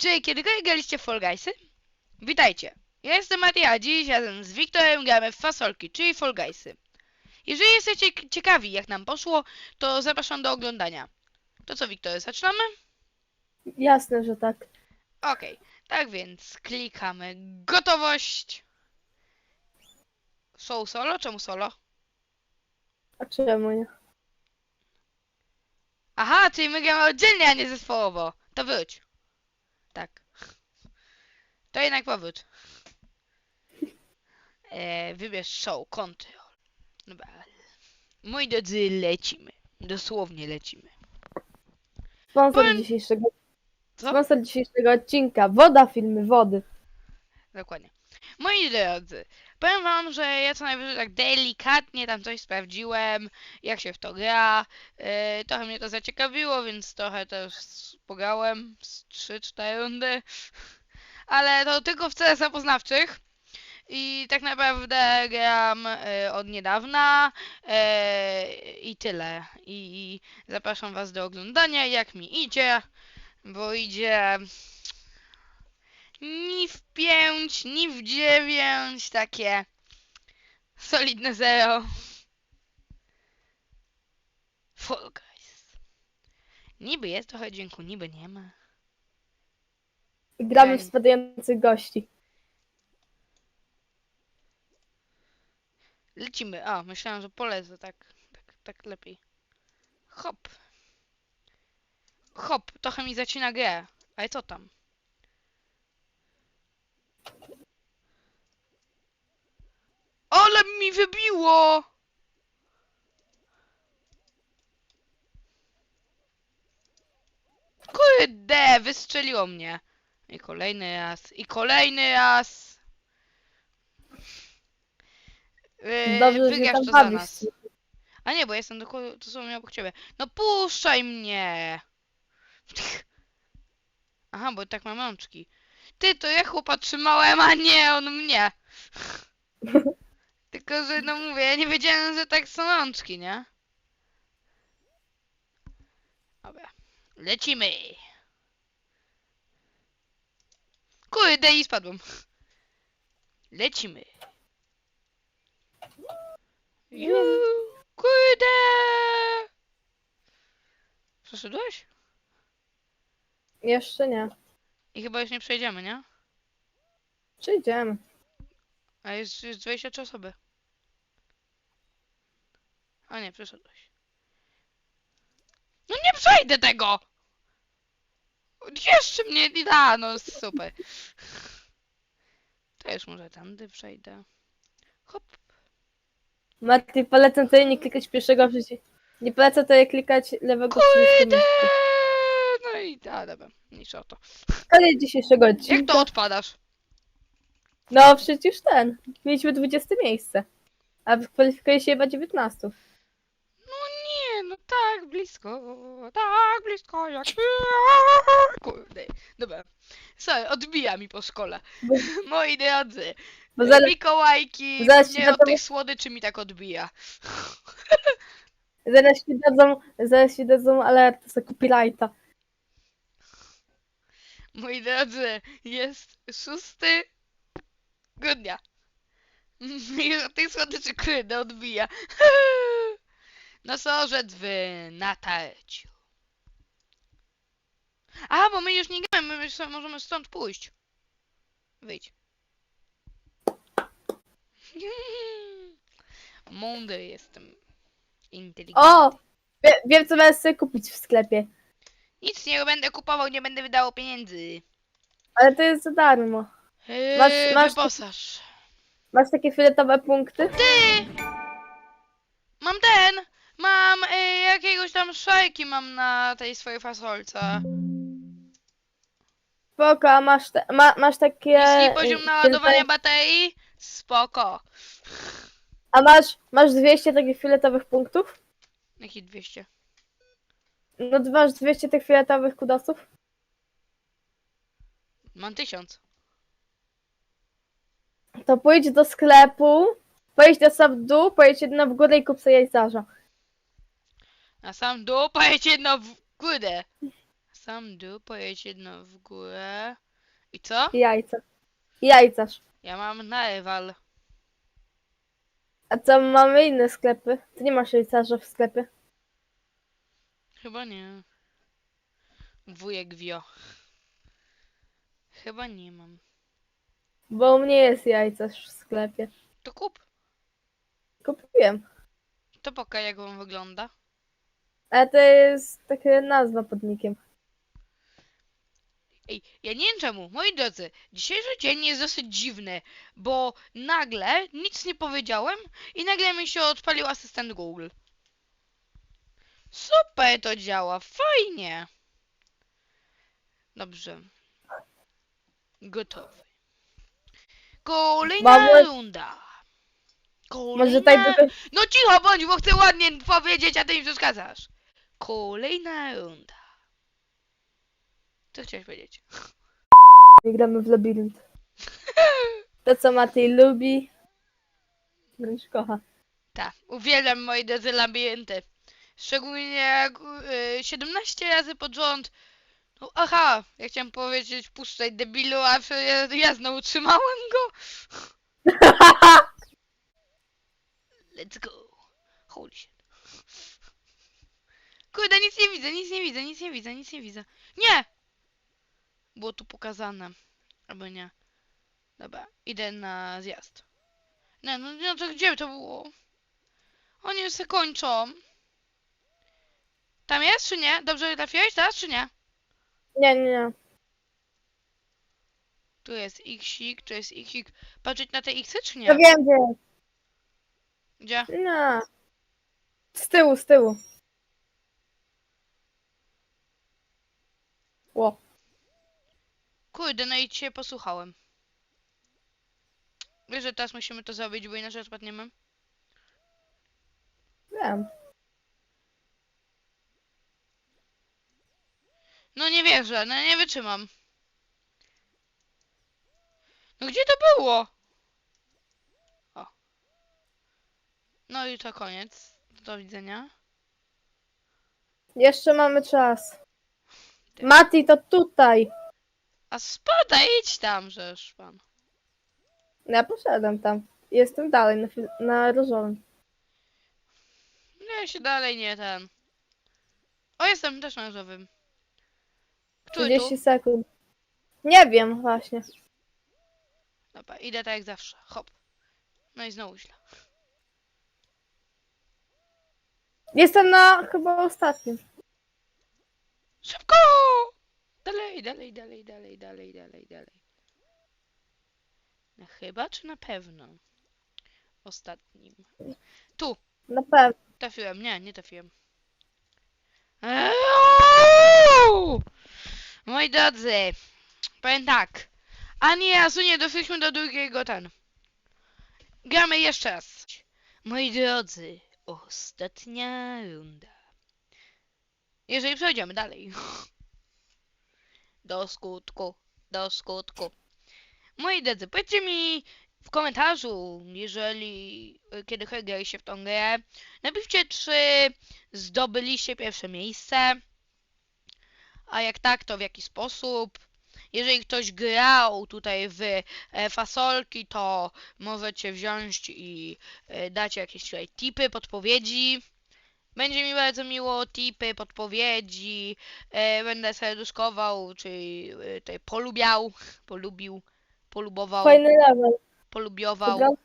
Czy kiedykolwiek graliście w Fall Guysy? Witajcie. Ja jestem Matia, a dziś razem z Wiktorem gramy w fasolki, czyli Fall Guysy. Jeżeli jesteście ciekawi jak nam poszło, to zapraszam do oglądania. To co Wiktor, zaczynamy? Jasne, że tak. Okej, tak więc klikamy gotowość. Są solo? Czemu solo? A czemu nie? Aha, czyli my gramy oddzielnie, a nie zespołowo. To wróć. Tak. To jednak powrót. E, wybierz show, control. Dobra. Moi drodzy, lecimy. Dosłownie lecimy. Sponsor Powiem- dzisiejszego, Co? sponsor dzisiejszego odcinka. Woda, filmy, wody. Dokładnie. Moi drodzy, powiem wam, że ja co najwyżej tak delikatnie tam coś sprawdziłem, jak się w to gra. E, trochę mnie to zaciekawiło, więc trochę też pograłem z 3-4 rundy. Ale to tylko w celach zapoznawczych. I tak naprawdę gram e, od niedawna e, i tyle. I, I zapraszam was do oglądania, jak mi idzie, bo idzie ni w 5, ni w 9, takie solidne zero. Fall Guys. Niby jest trochę dźwięku, niby nie ma. Gramy w spadających gości. Lecimy. A, myślałem, że polecę tak, tak, tak lepiej. Hop. Hop, trochę mi zacina grę. Ale co tam? Ale mi wybiło! Kurde, wystrzeliło mnie. I kolejny raz, i kolejny raz. Yy, Dobrze, że się wygrasz tam to za bawisz. nas. A nie, bo jestem dokładnie dosłownie obok ciebie. No puszczaj mnie! Aha, bo tak mam rączki. Ty, to ja chłopa trzymałem, a nie on mnie. Tylko, że no mówię, ja nie wiedziałem, że tak są rączki, nie? Dobra. Lecimy! Kurde, i spadłem. Lecimy. Ju, kurde! Przeszedłeś? Jeszcze nie. I chyba już nie przejdziemy, nie? Przyjdziemy. A jest, jest 23 osoby. A nie, przeszedłeś. No nie przejdę tego! Jeszcze mnie nie da, no super. To już może tamty przejdę. Hop. Marty, polecam tobie nie klikać pierwszego przycisku. Nie polecam tobie klikać lewego przycisku. Kurde! No i a, dobra, mniejsza o to. Koniec dzisiejszego Jak odcinka. to odpadasz? No przecież ten. Mieliśmy 20 miejsce. A kwalifikuje się chyba 19. No tak blisko, tak blisko jak... Kurde, dobra. Sorry, odbija mi po szkole. Moi drodzy, Bo zaraz, Mikołajki, zaraz ci nie od to- tych słodyczy mi tak odbija. zaraz się dadzą, zaraz się dadzą alerty za copyrighta. Moi drodzy, jest 6 grudnia. I od tych słodyczy kurde odbija. Nosorzec w natarciu. A, bo my już nie gramy, my już sobie możemy stąd pójść. Wyjdź. Mądry jestem. Inteligentny. O! Wie, wiem co możesz sobie kupić w sklepie. Nic nie będę kupował, nie będę wydawał pieniędzy. Ale to jest za darmo. Eee, Masz- masz- wyposaż. Masz takie fioletowe punkty? Ty! Mam ten! Mam y, jakiegoś tam szajki mam na tej swojej fasolce. Spoko, a masz, te, ma, masz takie... Jeśli poziom y, naładowania baterii, spoko. A masz, masz 200 takich fioletowych punktów? Jaki 200? No masz 200 tych fioletowych kudosów? Mam 1000. To pójdź do sklepu, pojedź sam dół, pojedź jedno w górę i kup sobie jajcarza. Na sam dół pojedź jedno w górę. sam dół, pojedź jedno w górę. I co? Jajca. Jajcarz. Ja mam na Ewal. A co, mamy inne sklepy? Ty nie masz jajcarza w sklepie. Chyba nie. Wujek wio. Chyba nie mam. Bo u mnie jest jajcarz w sklepie. To kup. Kupiłem. To pokaż jak on wygląda. Ale to jest taka nazwa pod nikiem. Ej, ja nie wiem czemu, moi drodzy, dzisiejszy dzień jest dosyć dziwny, bo nagle nic nie powiedziałem i nagle mi się odpalił asystent Google. Super to działa, fajnie. Dobrze. Gotowy. Kolejna Mamy- runda. Może Kolejna... tylko... No cicho bądź, bo chcę ładnie powiedzieć, a ty mi przeszkadzasz. Kolejna runda. Co chciałeś powiedzieć? Nie gramy w labirynt. To co Matej lubi. Wręcz kocha. Tak, uwielbiam moi drodzy labirynty. Szczególnie jak y, 17 razy pod rząd. No, aha, ja chciałem powiedzieć puszczaj debilu, a ja, ja znowu trzymałem go. Let's go. Holy shit. Kurde, nic nie widzę, nic nie widzę, nic nie widzę, nic nie widzę. Nie! Było tu pokazane. Albo nie. Dobra, idę na zjazd. Nie, no, no to gdzie to było? Oni już się kończą. Tam jest, czy nie? Dobrze trafiłeś teraz, czy nie? Nie, nie, nie. Tu jest xik, tu jest xik. Patrzeć na te xy, czy Ja nie? wiem, gdzie jest. Gdzie? Nie. Z tyłu, z tyłu. Ło. Kurde, no i cię posłuchałem. Wiesz, że teraz musimy to zrobić, bo inaczej odpadniemy? Wiem. No nie wierzę, no nie wytrzymam. No gdzie to było? O. No i to koniec. Do widzenia. Jeszcze mamy czas. Mati, to tutaj. A spadaj, idź tam, żeż pan. Ja poszedłem tam. Jestem dalej na, fi- na różowym. Nie, się dalej nie ten. O, jestem też na różowym. Który tu? 30 sekund. Nie wiem właśnie. Dobra, idę tak jak zawsze. Hop. No i znowu źle. Jestem na chyba ostatnim. Dalej, dalej, dalej, dalej, dalej, dalej, dalej. No chyba czy na pewno? Ostatnim. Tu, Na pewno. trafiłem. Nie, nie trafiłem. Eee! Moi drodzy, powiem tak. Ani razu nie doszliśmy do drugiego ten. Gramy jeszcze raz. Moi drodzy, ostatnia runda. Jeżeli przejdziemy dalej. Do skutku, do skutku. Moi drodzy, powiedzcie mi w komentarzu, jeżeli y, kiedy graliście w tą grę, napiszcie, czy zdobyliście pierwsze miejsce, a jak tak, to w jaki sposób. Jeżeli ktoś grał tutaj w e, fasolki, to możecie wziąć i e, dać jakieś tutaj tipy, podpowiedzi. Będzie mi bardzo miło, tipy, podpowiedzi. E, będę serduszkował, czyli e, tutaj polubiał, polubił, polubował, Fajny level. polubiował. Wygląda,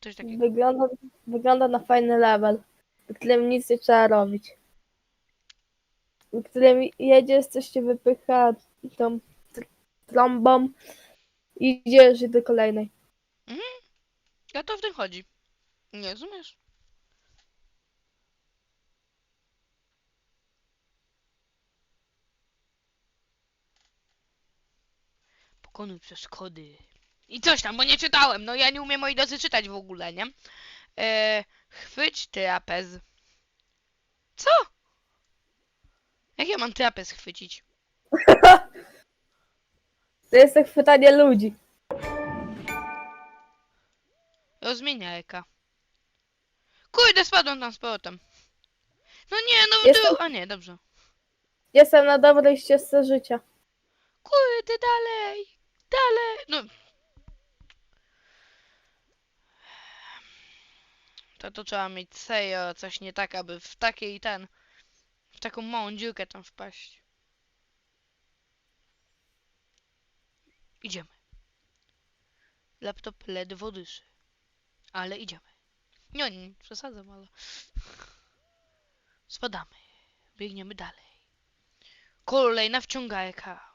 Coś takiego. wygląda, wygląda na fajny level. W którym nic nie trzeba robić. W którym jedziesz, coś cię wypycha tą tr- trąbą. i Idziesz do kolejnej. Ja to w tym chodzi. Nie rozumiesz? Pokonuj przeszkody. I coś tam, bo nie czytałem. No ja nie umiem moi drodzy czytać w ogóle, nie? E, chwyć trapez. Co? Jak ja mam trapez chwycić? To jest tak pytanie ludzi. Rozmieniarka. Kurde, spadłem tam z powrotem. No nie, no w Jestem- dół. A nie, dobrze. Jestem na dobrej ścieżce życia. Kurde, dalej! Dalej! No. To to trzeba mieć serio coś nie tak, aby w takiej ten... W taką małą dziurkę tam wpaść. Idziemy. Laptop ledwo dyszy. Ale idziemy. Nie, nie, przesadzam, ale... Spadamy. Biegniemy dalej. Kolejna wciągarka.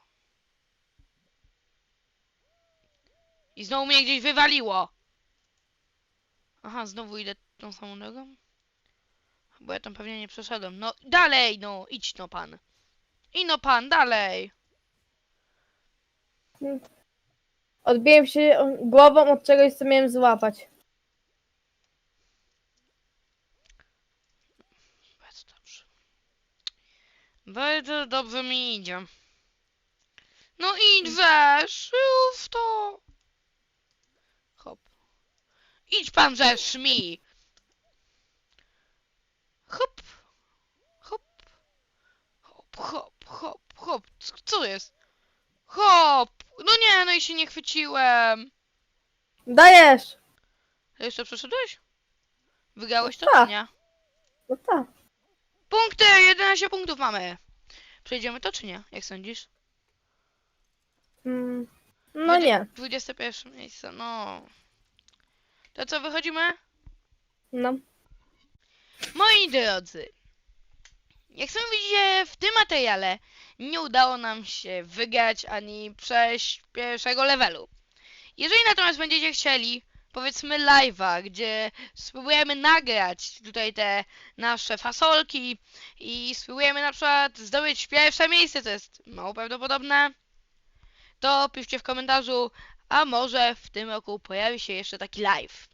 I znowu mnie gdzieś wywaliło. Aha, znowu idę tą samą drogą? Bo ja tam pewnie nie przeszedłem. No dalej, no, idź no pan. I no pan, dalej. Odbiłem się głową od czegoś, co miałem złapać. Bardzo dobrze. Bardzo dobrze mi idzie. No idź weź, już to. Idź pan rzesz mi. Hop. Hop. Hop, hop, hop, hop. Co- jest? Hop. No nie, no i się nie chwyciłem. Dajesz! A jeszcze przeszedłeś? Wygrałeś to Tak. czy nie? No tak. Punkty! 11 punktów mamy. Przejdziemy to czy nie? Jak sądzisz? Mm, no nie. 21 miejsce, no. To co, wychodzimy? No. Moi drodzy, jak sami widzicie w tym materiale, nie udało nam się wygrać ani przejść pierwszego levelu. Jeżeli natomiast będziecie chcieli, powiedzmy live'a, gdzie spróbujemy nagrać tutaj te nasze fasolki i spróbujemy na przykład zdobyć pierwsze miejsce, co jest mało prawdopodobne, to piszcie w komentarzu, a może w tym roku pojawi się jeszcze taki live.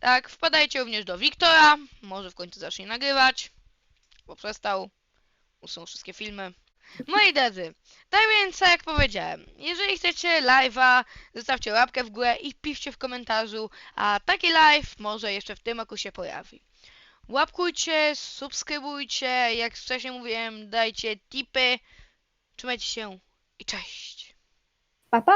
Tak, wpadajcie również do Wiktora, może w końcu zacznie nagrywać, bo przestał, usunął wszystkie filmy. Moi drodzy, tak więc jak powiedziałem, jeżeli chcecie live'a, zostawcie łapkę w górę i piszcie w komentarzu, a taki live może jeszcze w tym roku się pojawi. Łapkujcie, subskrybujcie, jak wcześniej mówiłem, dajcie tipy, trzymajcie się i cześć! Pa, pa.